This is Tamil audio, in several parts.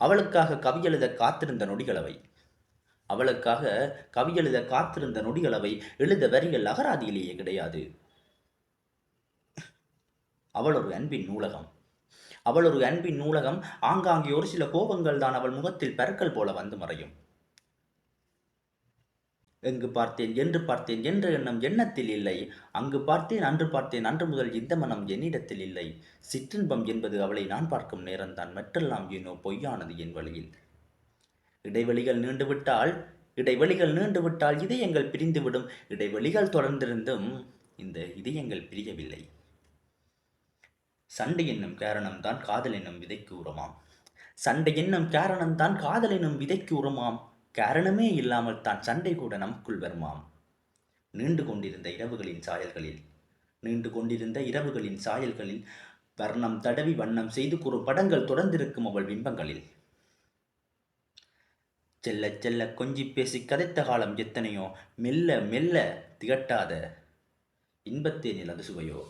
அவளுக்காக கவியெழுத காத்திருந்த நொடிகளவை. அவளுக்காக கவியெழுத காத்திருந்த நொடிகளவை எழுத வரிகள் அகராதியிலேயே கிடையாது. அவள் ஒரு அன்பின் நூலகம். அவள் ஒரு அன்பின் நூலகம் ஆங்காங்கே ஒரு சில கோபங்கள் தான் அவள் முகத்தில் பற்கள் போல வந்து மறையும். எங்கு பார்த்தேன் என்று பார்த்தேன் என்ற எண்ணம் எண்ணத்தில் இல்லை. அங்கு பார்த்தேன் அன்று பார்த்தேன் அன்று முதல் இந்த மனம் என்னிடத்தில் இல்லை. சிற்றின்பம் என்பது அவளை நான் பார்க்கும் நேரம்தான். மற்றெல்லாம் ஏனோ பொய்யானது என் வழியில். இடைவெளிகள் நீண்டுவிட்டால் இடைவெளிகள் நீண்டுவிட்டால் இதயங்கள் பிரிந்துவிடும். இடைவெளிகள் தொடர்ந்திருந்தும் இந்த இதயங்கள் பிரியவில்லை. சண்டை என்னும் காரணம்தான் காதல் என்னும் விதைக்கு உரமாம். சண்டை என்னும் காரணம்தான் காதல் என்னும் விதைக்கு உரமாம். காரணமே இல்லாமல் தான் சண்டை கூட நமக்குள் வருமாம். நீண்டு கொண்டிருந்த இரவுகளின் சாயல்களில் நீண்டு கொண்டிருந்த இரவுகளின் சாயல்களில் வர்ணம் தடவி வண்ணம் செய்து கூறும் படங்கள் தொடர்ந்திருக்கும் அவள் பிம்பங்களில். செல்ல செல்ல கொஞ்சி பேசி கதைத்த காலம் எத்தனையோ மெல்ல மெல்ல திகட்டாத இன்பத்தேனில் அது சுவையோ.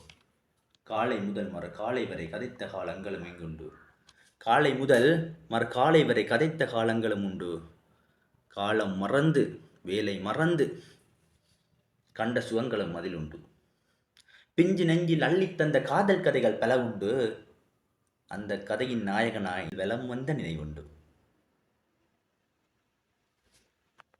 காலை முதல் மறு காலை வரை கதைத்த காலங்களும் எங்குண்டு காலை முதல் மறு காலை வரை கதைத்த காலங்களும் உண்டு. காலம் மறந்து வேலை மறந்து கண்ட சுகங்களும் அதில் உண்டு. பிஞ்சு நெஞ்சில் அள்ளித் தந்த காதல் கதைகள் பல உண்டு. அந்த கதையின் நாயகனாய் வலம் வந்த நினைவுண்டு.